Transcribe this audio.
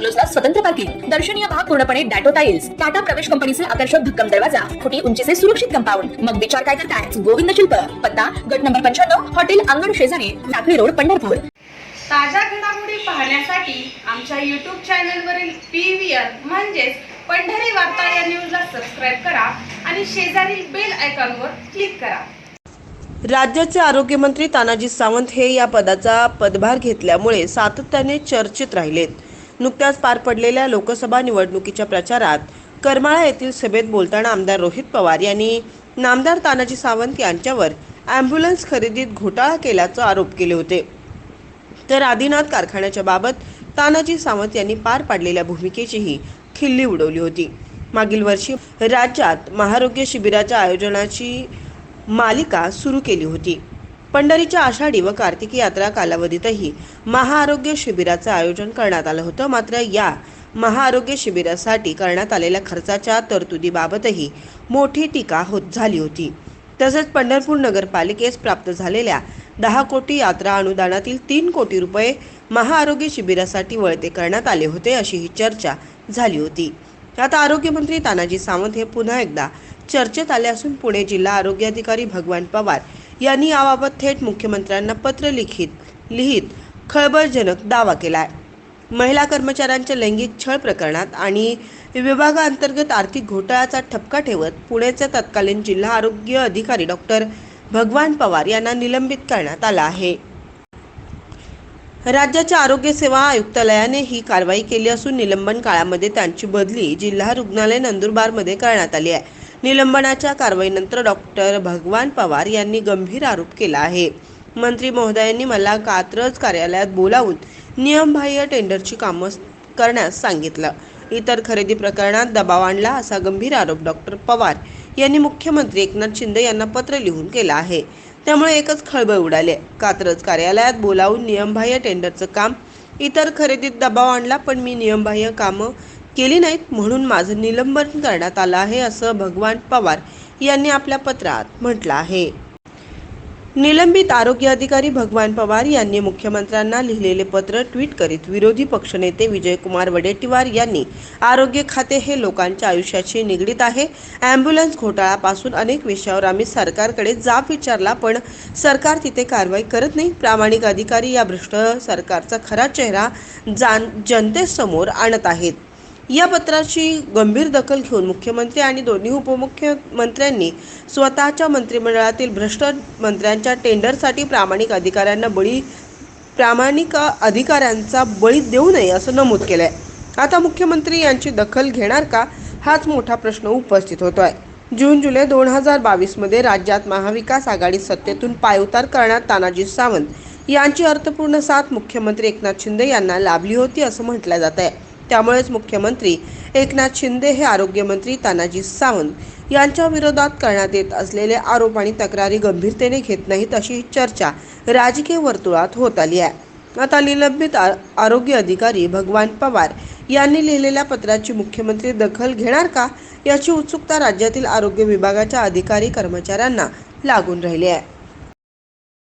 बंगलोजला स्वतंत्र पार्किंग दर्शनीय भाग पूर्णपणे डॅटो टाइल्स टाटा प्रवेश कंपनीचे आकर्षक भक्कम दरवाजा फुटी उंचीचे सुरक्षित कंपाऊंड. मग विचार काय करताय? गोविंद शिल्प. पत्ता गट नंबर पंच्याण्णव हॉटेल अंगण शेजारी लाकडी रोड पंढरपूर. ताज्या घडामोडी पाहण्यासाठी आमच्या यूट्यूब चॅनलवरील पी व्ही आर म्हणजेच पंढरी वार्ता या न्यूजला सबस्क्राईब करा आणि शेजारील बेल आयकॉनवर क्लिक करा. राज्याचे आरोग्यमंत्री तानाजी सावंत हे या पदाचा पदभार घेतल्यामुळे सातत्याने चर्चेत राहिलेत. नुकत्याच पार पडलेल्या लोकसभा निवडणुकीच्या प्रचारात करमाळा येथील सभेत बोलताना आमदार रोहित पवार यांनी नामदार तानाजी सावंत यांच्यावर ॲम्ब्युलन्स खरेदीत घोटाळा केल्याचा आरोप केले होते. तर आदिनाथ कारखान्याच्या बाबत तानाजी सावंत यांनी पार पाडलेल्या भूमिकेचीही खिल्ली उडवली होती. मागील वर्षी राज्यात महारोग्य शिबिराच्या आयोजनाची मालिका सुरू केली होती. पंढरीच्या आषाढी व कार्तिकी यात्रा कालावधीतही महाआरोग्य शिबिराचं आयोजन करण्यात आलं होतं. मात्र या महाआरोग्य शिबिरासाठी करण्यात आलेल्या खर्चाच्या तरतुदीबाबतही मोठी टीका होत झाली होती. तसेच पंढरपूर नगरपालिकेस प्राप्त झालेल्या दहा कोटी यात्रा अनुदानातील तीन कोटी रुपये महाआरोग्य शिबिरासाठी वळते करण्यात आले होते अशी ही चर्चा झाली होती. आता आरोग्यमंत्री तानाजी सावंत हे पुन्हा एकदा चर्चेत आले असून पुणे जिल्हा आरोग्य अधिकारी भगवान पवार यांनी याबाबत थेट मुख्यमंत्र्यांना पत्र लिखित लिहित खळबळजनक दावा केला आहे महिला कर्मचाऱ्यांच्या लैंगिक छळ प्रकरणात आणि विभागाअंतर्गत आर्थिक घोटाळ्याचा ठपका ठेवत पुण्याचे तत्कालीन जिल्हा आरोग्य अधिकारी डॉक्टर भगवान पवार यांना निलंबित करण्यात आलं आहे. राज्याच्या आरोग्य सेवा आयुक्तालयाने ही कारवाई केली असून निलंबन काळामध्ये त्यांची बदली जिल्हा रुग्णालय नंदुरबारमध्ये करण्यात आली आहे. निलंबनाच्या कारवाईनंतर डॉक्टर भगवान पवार यांनी गंभीर आरोप केला आहे. मंत्री महोदयांनी मला कात्रज कार्यालयात बोलावून नियमबाह्य टेंडरची कामं करण्यास सांगितलं. इतर खरेदी प्रकरणात दबाव आणला असा गंभीर आरोप डॉक्टर पवार यांनी मुख्यमंत्री एकनाथ शिंदे यांना पत्र लिहून केला आहे. त्यामुळे एकच खळबळ उडाले. कात्रज कार्यालयात बोलावून नियमबाह्य टेंडरचं काम इतर खरेदीत दबाव आणला पण मी नियमबाह्य कामं केली नाहीत म्हणून माझं निलंबन करण्यात आलं आहे असं भगवान पवार यांनी आपल्या पत्रात म्हटलं आहे. निलंबित आरोग्य अधिकारी भगवान पवार यांनी मुख्यमंत्र्यांना लिहिलेले पत्र ट्विट करीत विरोधी पक्षनेते विजयकुमार वडेट्टीवार यांनी आरोग्य खाते हे लोकांच्या आयुष्याशी निगडीत आहे. ॲम्ब्युलन्स घोटाळ्यापासून अनेक विषयावर आम्ही सरकारकडे जाब विचारला पण सरकार तिथे कारवाई करत नाही. प्रामाणिक अधिकारी या भ्रष्ट सरकारचा खरा चेहरा जान जनतेसमोर आणत आहेत. या पत्राची गंभीर दखल घेऊन मुख्यमंत्री आणि दोन्ही उपमुख्यमंत्र्यांनी स्वतःच्या मंत्रिमंडळातील भ्रष्ट मंत्र्यांच्या टेंडरसाठी प्रामाणिक अधिकाऱ्यांना बळी प्रामाणिक अधिकाऱ्यांचा बळी देऊ नये असं नमूद केलं आहे आता मुख्यमंत्री यांची दखल घेणार का? हाच मोठा प्रश्न उपस्थित होतो आहे जून जुलै दोन हजार बावीसमध्ये राज्यात महाविकास आघाडी सत्तेतून पायउतार करण्यात तानाजी सावंत यांची अर्थपूर्ण साथ मुख्यमंत्री एकनाथ शिंदे यांना लाभली होती असं म्हटलं जात आहे त्यामुळेच मुख्यमंत्री एकनाथ शिंदे हे आरोग्यमंत्री तानाजी सावंत यांच्या विरोधात करण्यात येत असलेले आरोप आणि तक्रारी गंभीरतेने घेत नाहीत अशी चर्चा राजकीय वर्तुळात होत आली आहे. आता निलंबित आ- आरोग्य अधिकारी भगवान पवार यांनी लिहिलेल्या पत्राची मुख्यमंत्री दखल घेणार का याची उत्सुकता राज्यातील आरोग्य विभागाच्या अधिकारी कर्मचाऱ्यांना लागून राहिली आहे.